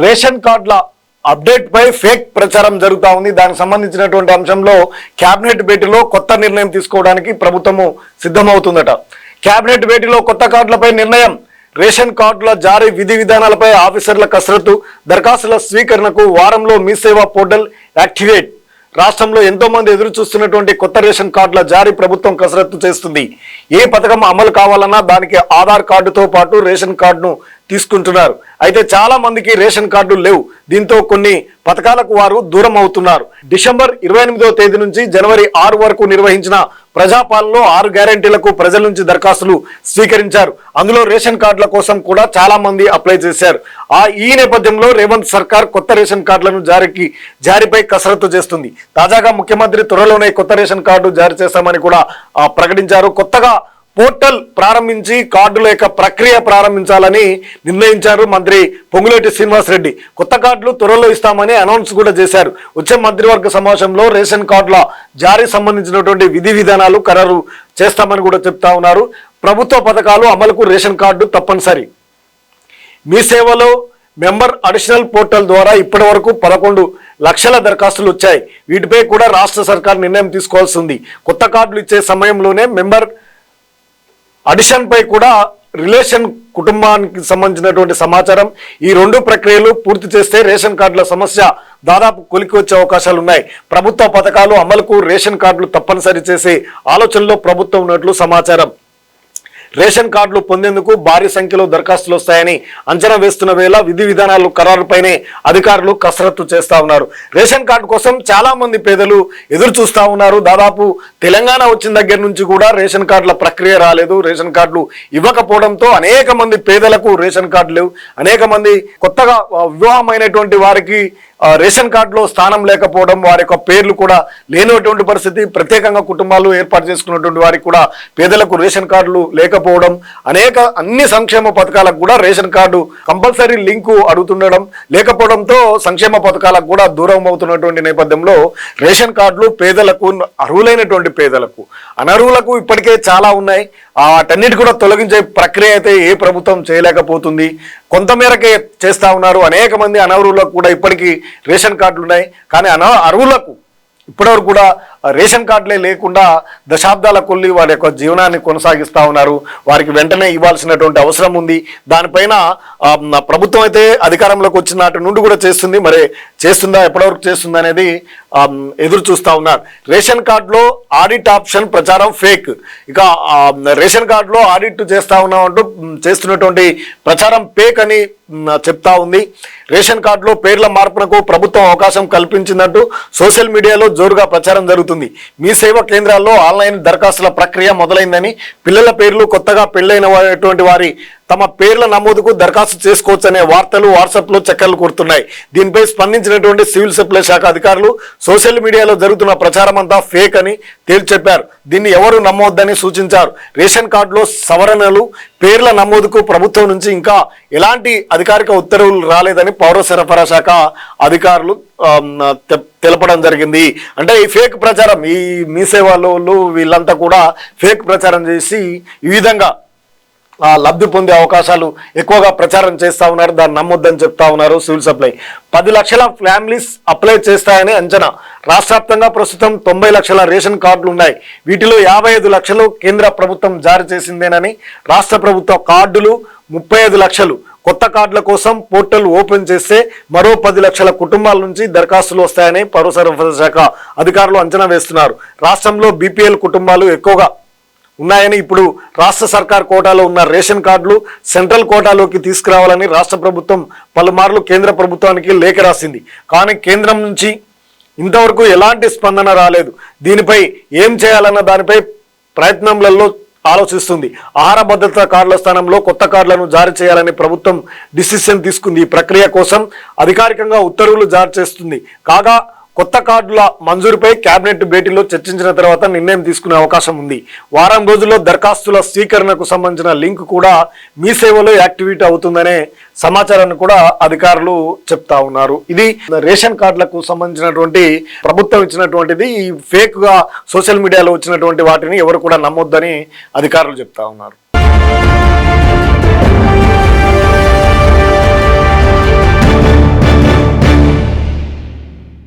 Ration కార్డుల update పై fake ప్రచారం జరుగుతూ ఉంది. దానికి సంబంధించినటువంటి అంశంలో కేబినెట్ భేటీలో కొత్త నిర్ణయం తీసుకోవడానికి ప్రభుత్వము సిద్ధమవుతుందట. కేబినెట్ భేటీలో కొత్త కార్డులపై నిర్ణయం రేషన్ కార్డుల జారీ విధి విధానాలపై ఆఫీసర్ల కసరత్తు దరఖాస్తుల స్వీకరణకు వారంలో మీ సేవా పోర్టల్ యాక్టివేట్. రాష్ట్రంలో ఎంతో మంది ఎదురు చూస్తున్నటువంటి కొత్త రేషన్ కార్డుల జారీ ప్రభుత్వం కసరత్తు చేస్తుంది. ఏ పథకం అమలు కావాలన్నా దానికి ఆధార్ కార్డుతో పాటు రేషన్ కార్డును తీసుకుంటున్నారు. అయితే చాలా మందికి రేషన్ కార్డులు లేవు. దీంతో కొన్ని పథకాలకు వారు దూరం అవుతున్నారు. డిసెంబర్ ఇరవై ఎనిమిదో తేదీ నుంచి జనవరి ఆరు వరకు నిర్వహించిన ప్రజాపాలనలో ఆరు గ్యారంటీలకు ప్రజల నుంచి దరఖాస్తులు స్వీకరించారు. అందులో రేషన్ కార్డుల కోసం కూడా చాలా మంది అప్లై చేశారు. ఆ ఈ నేపథ్యంలో రేవంత్ సర్కార్ కొత్త రేషన్ కార్డులను జారీకి జారీపై కసరత్తు చేస్తుంది. తాజాగా ముఖ్యమంత్రి త్వరలోనే కొత్త రేషన్ కార్డు జారీ చేస్తామని కూడా ప్రకటించారు. కొత్తగా పోర్టల్ ప్రారంభించి కార్డుల యొక్క ప్రక్రియ ప్రారంభించాలని నిర్ణయించారు మంత్రి పొంగులేటి శ్రీనివాసరెడ్డి. కొత్త కార్డులు త్వరలో ఇస్తామని అనౌన్స్ కూడా చేశారు. వచ్చే మంత్రివర్గ సమావేశంలో రేషన్ కార్డుల జారీ సంబంధించినటువంటి విధి విధానాలు ఖరారు చేస్తామని కూడా చెప్తా ఉన్నారు. ప్రభుత్వ పథకాలు అమలుకు రేషన్ కార్డు తప్పనిసరి. మీ సేవలో మెంబర్ అడిషనల్ పోర్టల్ ద్వారా ఇప్పటి వరకు పదకొండు లక్షల దరఖాస్తులు వచ్చాయి. వీటిపై కూడా రాష్ట్ర సర్కార్ నిర్ణయం తీసుకోవాల్సి ఉంది. కొత్త కార్డులు ఇచ్చే సమయంలోనే మెంబర్ అడిషన్ పై కూడా రిలేషన్ కుటుంబానికి సంబంధించినటువంటి సమాచారం. ఈ రెండు ప్రక్రియలు పూర్తి చేస్తే రేషన్ కార్డుల సమస్య దాదాపు కొలికి వచ్చే అవకాశాలు ఉన్నాయి. ప్రభుత్వ పథకాలు అమలుకు రేషన్ కార్డులు తప్పనిసరి చేసే ఆలోచనలో ప్రభుత్వం ఉన్నట్లు సమాచారం. రేషన్ కార్డులు పొందేందుకు భారీ సంఖ్యలో దరఖాస్తులు వస్తాయని అంచనా వేస్తున్న వేళ విధి విధానాలు ఖరారుపైనే అధికారులు కసరత్తు చేస్తా ఉన్నారు. రేషన్ కార్డు కోసం చాలా మంది పేదలు ఎదురు చూస్తా ఉన్నారు. దాదాపు తెలంగాణ వచ్చిన దగ్గర నుంచి కూడా రేషన్ కార్డుల ప్రక్రియ రాలేదు. రేషన్ కార్డులు ఇవ్వకపోవడంతో అనేక మంది పేదలకు రేషన్ కార్డు లేవు. అనేక మంది కొత్తగా వివాహమైనటువంటి వారికి రేషన్ కార్డులో స్థానం లేకపోవడం వారి యొక్క పేర్లు కూడా లేనటువంటి పరిస్థితి. ప్రత్యేకంగా కుటుంబాలు ఏర్పాటు చేసుకున్నటువంటి వారికి కూడా పేదలకు రేషన్ కార్డులు లేకపోవడం. అనేక అన్ని సంక్షేమ పథకాలకు కూడా రేషన్ కార్డు కంపల్సరీ లింకు అడుగుతుండడం. లేకపోవడంతో సంక్షేమ పథకాలకు కూడా దూరం అవుతున్నటువంటి నేపథ్యంలో రేషన్ కార్డులు పేదలకు అర్హులైనటువంటి పేదలకు అనర్హులకు ఇప్పటికే చాలా ఉన్నాయి. వాటన్నిటి కూడా తొలగించే ప్రక్రియ అయితే ఏ ప్రభుత్వం చేయలేకపోతుంది. కొంతమేరకే చేస్తా ఉన్నారు. అనేక మంది అనర్హులకు కూడా ఇప్పటికీ రేషన్ కార్డులు ఉన్నాయి కానీ అన అర్హులకు ఇప్పటివరకు కూడా రేషన్ కార్డులే లేకుండా దశాబ్దాల కొల్లి వారి యొక్క జీవనాన్ని కొనసాగిస్తూ ఉన్నారు. వారికి వెంటనే ఇవ్వాల్సినటువంటి అవసరం ఉంది. దానిపైన ప్రభుత్వం అయితే అధికారంలోకి వచ్చిన నుండి కూడా చేస్తుంది. మరి చేస్తుందా ఎప్పటివరకు చేస్తుందా అనేది ఎదురు చూస్తూ ఉన్నారు. రేషన్ కార్డులో ఆడిట్ ఆప్షన్ ప్రచారం ఫేక్. ఇక రేషన్ కార్డులో ఆడిట్ చేస్తూ ఉన్నాం అంటూ చేస్తున్నటువంటి ప్రచారం ఫేక్ అని చెప్తా ఉంది. రేషన్ కార్డులో పేర్ల మార్పునకు ప్రభుత్వం అవకాశం కల్పించిందంటూ సోషల్ మీడియాలో జోరుగా ప్రచారం జరుగుతుంది. మీ సేవ కేంద్రాల్లో ఆన్లైన్ దరఖాస్తుల ప్రక్రియ మొదలైందని పిల్లల పేర్లు కొత్తగా పెళ్ళైన వారి తమ పేర్ల నమోదుకు దరఖాస్తు చేసుకోవచ్చనే వార్తలు వాట్సాప్లో చక్కర్లు కొడుతున్నాయి. దీనిపై స్పందించినటువంటి సివిల్ సప్లై శాఖ అధికారులు సోషల్ మీడియాలో జరుగుతున్న ప్రచారం అంతా ఫేక్ అని తేల్చి చెప్పారు దీన్ని ఎవరు నమ్మవద్దని సూచించారు. రేషన్ కార్డులో సవరణలు పేర్ల నమోదుకు ప్రభుత్వం నుంచి ఇంకా ఎలాంటి అధికారిక ఉత్తర్వులు రాలేదని పౌర సరఫరా శాఖ అధికారులు తెలపడం జరిగింది. అంటే ఈ ఫేక్ ప్రచారం ఈ మీ సేవలు వీళ్ళంతా కూడా ఫేక్ ప్రచారం చేసి ఈ విధంగా లబ్ధి పొందే అవకాశాలు ఎక్కువగా ప్రచారం చేస్తూ ఉన్నారు. దాన్ని నమ్మొద్దని చెప్తా ఉన్నారు సివిల్ సప్లై. పది లక్షల ఫ్యామిలీస్ అప్లై చేస్తాయని అంచనా. రాష్ట్ర వ్యాప్తంగా ప్రస్తుతం తొంభై లక్షల రేషన్ కార్డులు ఉన్నాయి. వీటిలో యాభై ఐదు లక్షలు కేంద్ర ప్రభుత్వం జారీ చేసిందేనని రాష్ట్ర ప్రభుత్వ కార్డులు ముప్పై ఐదు లక్షలు. కొత్త కార్డుల కోసం పోర్టల్ ఓపెన్ చేస్తే మరో పది లక్షల కుటుంబాల నుంచి దరఖాస్తులు వస్తాయని పౌర సరఫరా శాఖ అధికారులు అంచనా వేస్తున్నారు. రాష్ట్రంలో బీపీఎల్ కుటుంబాలు ఎక్కువగా ఉన్నాయని ఇప్పుడు రాష్ట్ర సర్కార్ కోటాలో ఉన్న రేషన్ కార్డులు సెంట్రల్ కోటాలోకి తీసుకురావాలని రాష్ట్ర ప్రభుత్వం పలుమార్లు కేంద్ర ప్రభుత్వానికి లేఖ రాసింది. కానీ కేంద్రం నుంచి ఇంతవరకు ఎలాంటి స్పందన రాలేదు. దీనిపై ఏం చేయాలన్న దానిపై ప్రయత్నంలలో ఆలోచిస్తుంది. ఆహార భద్రత కార్డుల స్థానంలో కొత్త కార్డులను జారీ చేయాలని ప్రభుత్వం డిసిషన్ తీసుకుంది. ఈ ప్రక్రియ కోసం అధికారికంగా ఉత్తర్వులు జారీ చేస్తుంది. కాగా కొత్త కార్డుల మంజూరుపై కేబినెట్ భేటీలో చర్చించిన తర్వాత నిర్ణయం తీసుకునే అవకాశం ఉంది. వారం రోజుల్లో దరఖాస్తుల స్వీకరణకు సంబంధించిన లింక్ కూడా మీ సేవలో యాక్టివేట్ అవుతుందనే సమాచారాన్ని కూడా అధికారులు చెప్తా ఉన్నారు. ఇది రేషన్ కార్డులకు సంబంధించినటువంటి ప్రభుత్వం ఇచ్చినటువంటిది ఈ ఫేక్గా సోషల్ మీడియాలో వచ్చినటువంటి వాటిని ఎవరు కూడా నమ్మొద్దని అధికారులు చెప్తా ఉన్నారు.